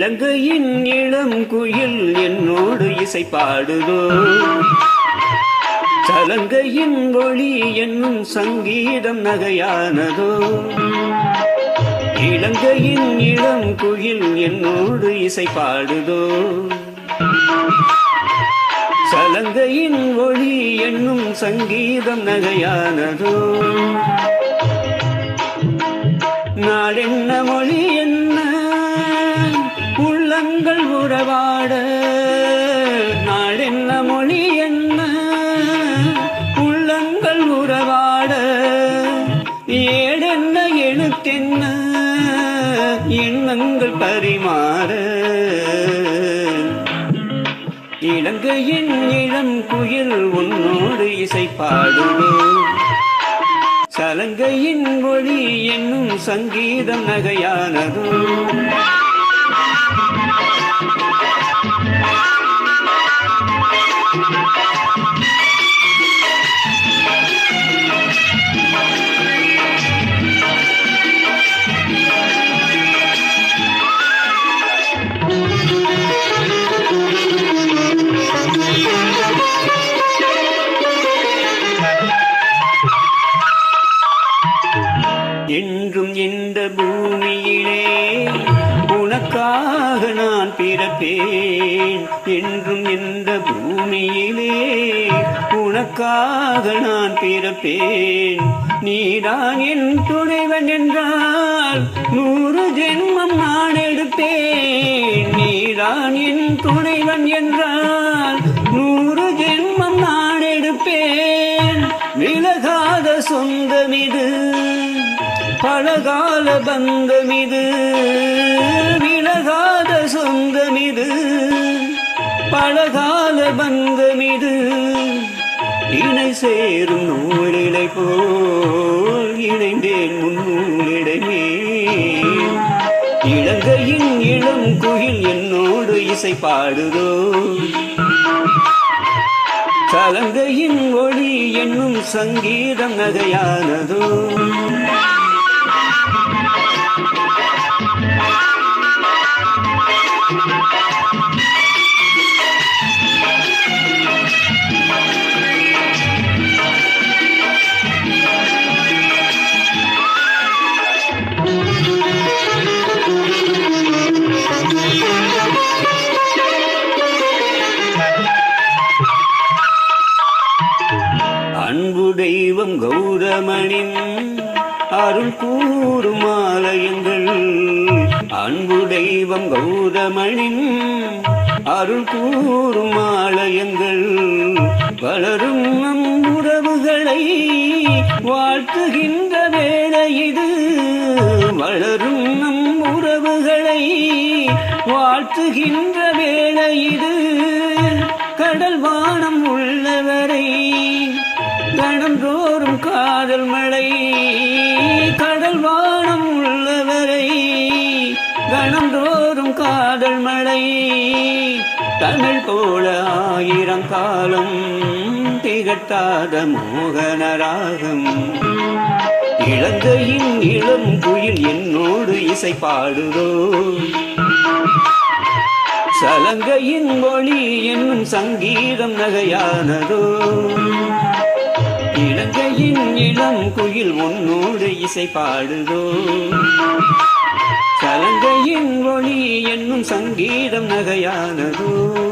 இலங்கையின் இளம் குயில் என்னோடு இசை பாடுதோ சலங்கையின் ஒளி என்னும் சங்கீதம் நகையானதோ? இலங்கையின் இளம் குயில் என்னோடு இசை பாடுதோ சலங்கையின் ஒளி என்னும் சங்கீதம் நகையானதோ? நாடென்ன மொழி என்ன உறவாட. நாடென்ன மொழி என்ன? உள்ளங்கள் உறவாட. ஏடென்ன எழுத்தென்ன? எண்ணங்கள் பரிமாற. இலங்கையின் இளம் குயில் உன்னோடு இசை பாடுதோ சலங்கையின் மொழி என்னும் சங்கீதம் நகையானதும் Thank you. நான் என்றும் இந்த பூமியிலே உனக்காக நான் பிறப்பேன். நீதான் என் துணைவன் என்றால் நூறு ஜென்மம் நான் எடுப்பேன் நீதான் என் துணைவன் என்றால் நூறு ஜென்மம் நான் எடுப்பேன். விலகாத சொந்தமிது பழகால பந்தமிது விலகாத சொந்தமிது பழகால பந்தமிது இணை சேரும் நூலிடை போல் இணைந்தேன் முன்னூலிடமே இலங்கையின் இளம் குயில் என்னோடு இசை பாடுதோ? கலங்கையின் ஒளி என்னும் சங்கீதம் நகையானதோ? தெய்வம் கௌரமணின் அருள் கூறும் ஆலயங்கள். அன்பு தெய்வம் கௌரமணின் அருள் கூறும் ஆலயங்கள். வளரும் நம் உறவுகளை வாழ்த்துகின்ற வேலை இது. வளரும் நம் உறவுகளை வாழ்த்துகின்ற வேலை இது. கடல் வானம் உள்ளவரை கணந்தோறும் காதல் மழை கடல் வானம் உள்ளவரை. கணந்தோறும் காதல் மழை தமிழ் போல ஆயிரம் காலம் திகட்டாத மோகனராகும். இலங்கையின் இளம் குயில் என்னோடு இசை பாடுதோ. சலங்கையின் மொழி என்னும் சங்கீதம் நகையானதோ. இலங்கையின் இளம் குயில் உன்னோடு இசை பாடுதோ. கலங்கையின் ஒளி என்னும் சங்கீதம் நகையானதோ.